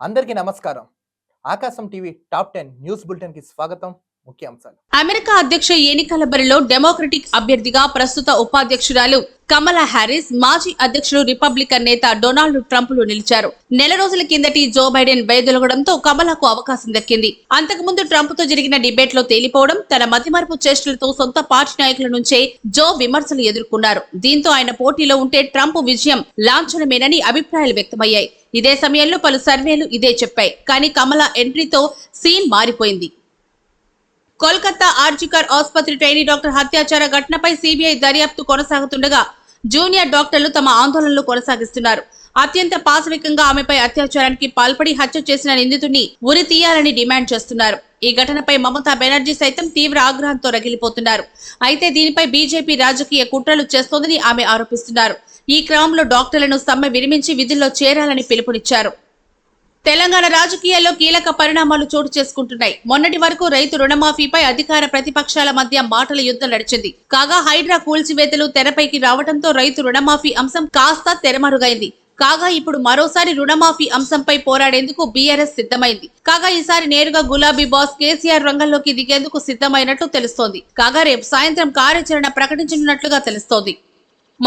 అందరికీ నమస్కారం. Aakasam TV top ten news బులెటిన్కి స్వాగతం. ముఖ్యాంశాలు. అమెరికా అధ్యక్ష ఎన్నికల బరిలో డెమోక్రటిక్ అభ్యర్థిగా ప్రస్తుత ఉపాధ్యక్షురాలు కమలా హ్యారిస్ మాజీ అధ్యక్షుడు రిపబ్లికన్ నేత డొనాల్డ్ ట్రంప్లు నిలిచారు. నెల రోజుల కిందటి జో బైడెన్ బయదొలగడంతో కమలాకు అవకాశం దక్కింది. అంతకుముందు ట్రంప్తో జరిగిన డిబేట్లో తేలిపోవడం తన మతిమరుపు చేష్టలతో సొంత పార్టీ నాయకుల నుంచే జో విమర్శలు ఎదుర్కొన్నారు. దీంతో ఆయన పోటీలో ఉంటే ట్రంప్ విజయం లాంఛనమేనని అభిప్రాయాలు వ్యక్తమయ్యాయి. ఇదే సమయంలో పలు సర్వేలు ఇదే చెప్పాయి. కానీ కమలా ఎంట్రీతో సీన్ మారిపోయింది. కోల్కతా ఆర్జికర్ ఆసుపత్రి ట్రైనీ డాక్టర్ హత్యాచార ఘటనపై సిబిఐ దర్యాప్తు కొనసాగుతుండగా జూనియర్ డాక్టర్లు తమ ఆందోళనలు కొనసాగిస్తున్నారు. అత్యంత పాశవికంగా ఆమెపై అత్యాచారానికి పాల్పడి హత్య చేసిన నిందితుడిని ఉరి తీయాలని డిమాండ్ చేస్తున్నారు. ఈ ఘటనపై మమతా బెనర్జీ సైతం తీవ్ర ఆగ్రహంతో రగిలిపోతున్నారు. అయితే దీనిపై బీజేపీ రాజకీయ కుట్రలు చేస్తోందని ఆమె ఆరోపిస్తున్నారు. ఈ క్రమంలో డాక్టర్లను సమ్మె విరమించి విధుల్లో చేరాలని పిలుపునిచ్చారు. తెలంగాణ రాజకీయాల్లో కీలక పరిణామాలు చోటు చేసుకుంటున్నాయి. మొన్నటి వరకు రైతు రుణమాఫీపై అధికార ప్రతిపక్షాల మధ్య మాటల యుద్ధం నడిచింది. కాగా హైడ్రా కూల్చివేతలు తెరపైకి రావడంతో రైతు రుణమాఫీ అంశం కాస్త తెరమరుగైంది. కాగా ఇప్పుడు మరోసారి రుణమాఫీ అంశంపై పోరాడేందుకు బీఆర్ఎస్ సిద్ధమైంది. కాగా ఈసారి నేరుగా గులాబీ బాస్ కేసీఆర్ రంగంలోకి దిగేందుకు సిద్ధమైనట్లు తెలుస్తోంది. కాగా రేపు సాయంత్రం కార్యాచరణ ప్రకటించనున్నట్లుగా తెలుస్తోంది.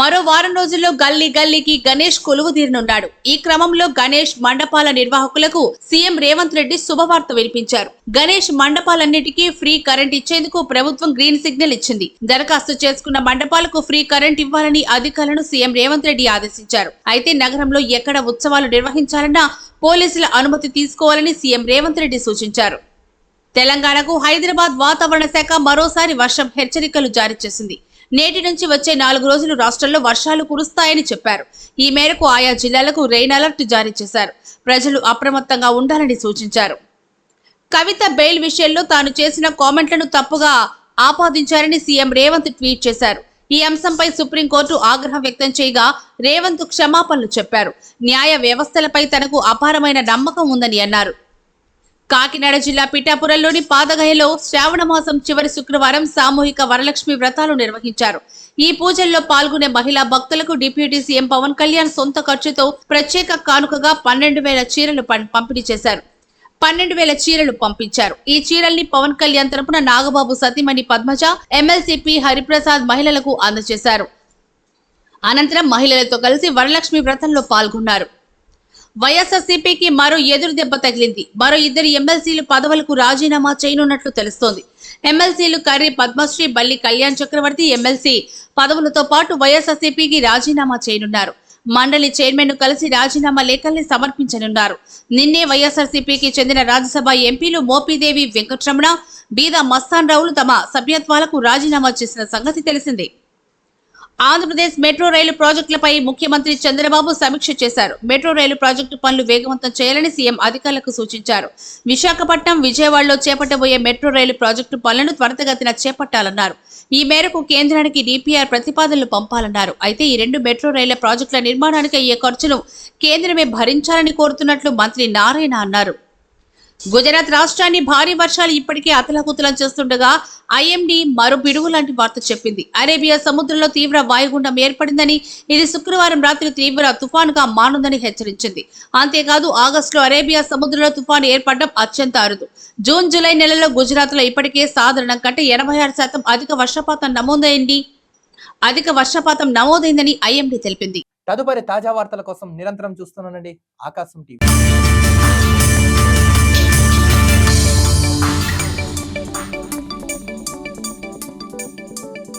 మరో వారం రోజుల్లో గల్లీ గల్లీకి గణేష్ కొలువు తీరనున్నాడు. ఈ క్రమంలో గణేష్ మండపాల నిర్వాహకులకు సీఎం రేవంత్ రెడ్డి శుభవార్త వినిపించారు. గణేష్ మండపాలన్నిటికీ ఫ్రీ కరెంట్ ఇచ్చేందుకు ప్రభుత్వం గ్రీన్ సిగ్నల్ ఇచ్చింది. దరఖాస్తు చేసుకున్న మండపాలకు ఫ్రీ కరెంట్ ఇవ్వాలని అధికారులను సీఎం రేవంత్ రెడ్డి ఆదేశించారు. అయితే నగరంలో ఎక్కడ ఉత్సవాలు నిర్వహించాలన్నా పోలీసుల అనుమతి తీసుకోవాలని సీఎం రేవంత్ రెడ్డి సూచించారు. తెలంగాణకు హైదరాబాద్ వాతావరణ శాఖ మరోసారి వర్షం హెచ్చరికలు జారీ చేసింది. నేటి నుంచి వచ్చే నాలుగు రోజులు రాష్ట్రంలో వర్షాలు కురుస్తాయని చెప్పారు. ఈ మేరకు ఆయా జిల్లాలకు రెయిన్ అలర్ట్ జారీ చేశారు. ప్రజలు అప్రమత్తంగా ఉండాలని సూచించారు. కవిత బెయిల్ విషయంలో తాను చేసిన కామెంట్లను తప్పుగా ఆపాదించారని సీఎం రేవంత్ ట్వీట్ చేశారు. ఈ అంశంపై సుప్రీంకోర్టు ఆగ్రహం వ్యక్తం చేయగా రేవంత్ క్షమాపణలు చెప్పారు. న్యాయ వ్యవస్థలపై తనకు అపారమైన నమ్మకం ఉందని అన్నారు. కాకినాడ జిల్లా పిఠాపురంలోని పాదగయలో శ్రావణ మాసం చివరి శుక్రవారం సామూహిక వరలక్ష్మి వ్రతాలు నిర్వహించారు. ఈ పూజల్లో పాల్గొనే మహిళా భక్తులకు డిప్యూటీ సీఎం పవన్ కళ్యాణ్ సొంత ఖర్చుతో ప్రత్యేక కానుకగా పన్నెండు వేల చీరలు పం- పంపిణీ చేశారు. పన్నెండు వేల చీరలు పంపించారు. ఈ చీరల్ని పవన్ కళ్యాణ్ తరపున నాగబాబు సతీమణి పద్మజ ఎమ్మెల్సీపీ హరిప్రసాద్ మహిళలకు అందజేశారు. అనంతరం మహిళలతో కలిసి వరలక్ష్మి వ్రతంలో పాల్గొన్నారు. వైఎస్ఆర్సీపీకి మరో ఎదురు దెబ్బ తగిలింది. మరో ఇద్దరు ఎమ్మెల్సీలు పదవులకు రాజీనామా చేయనున్నట్లు తెలుస్తోంది. ఎమ్మెల్సీలు కర్రి పద్మశ్రీ బల్లి కళ్యాణ్ చక్రవర్తి ఎమ్మెల్సీ పదవులతో పాటు వైఎస్ఆర్సీపీకి రాజీనామా చేయనున్నారు. మండలి చైర్మన్ను కలిసి రాజీనామా లేఖల్ని సమర్పించనున్నారు. నిన్నే వైఎస్ఆర్సీపీకి చెందిన రాజ్యసభ ఎంపీలు మోపిదేవి వెంకటరమణ బీద మస్తాన్ రావులు తమ సభ్యత్వాలకు రాజీనామా చేసిన సంగతి తెలిసిందే. ఆంధ్రప్రదేశ్ మెట్రో రైలు ప్రాజెక్టులపై ముఖ్యమంత్రి చంద్రబాబు సమీక్ష చేశారు. మెట్రో రైలు ప్రాజెక్టు పనులు వేగవంతం చేయాలని సీఎం అధికారులకు సూచించారు. విశాఖపట్నం విజయవాడలో చేపట్టబోయే మెట్రో రైలు ప్రాజెక్టు పనులను త్వరితగతిన చేపట్టాలన్నారు. ఈ మేరకు కేంద్రానికి డిపిఆర్ ప్రతిపాదనలు పంపాలన్నారు. అయితే ఈ రెండు మెట్రో రైళ్ళ ప్రాజెక్టుల నిర్మాణానికి అయ్యే ఖర్చును కేంద్రమే భరించాలని కోరుతున్నట్లు మంత్రి నారాయణ అన్నారు. గుజరాత్ రాష్ట్రాన్ని భారీ వర్షాలు ఇప్పటికే అతలకుతలం చేస్తుండగా ఐఎండీ మరో పిడుగు లాంటి వార్త చెప్పింది. అరేబియా సముద్రంలో తీవ్ర వాయుగుండం ఏర్పడిందని ఇది శుక్రవారం రాత్రి తీవ్ర తుఫానుగా మానుందని హెచ్చరించింది. అంతేకాదు ఆగస్టులో అరేబియా సముద్రంలో తుఫాను ఏర్పడడం అత్యంత అరుదు. జూన్ జూలై నెలలో గుజరాత్లో ఇప్పటికే సాధారణం కంటే ఎనభై ఆరు శాతం అధిక వర్షపాతం నమోదైంది. అధిక వర్షపాతం నమోదైందని ఐఎండీ తెలిపింది. తదుపరి తాజా వార్తల కోసం నిరంతరం చూస్తున్నానండి ఆకాశం టీవీ.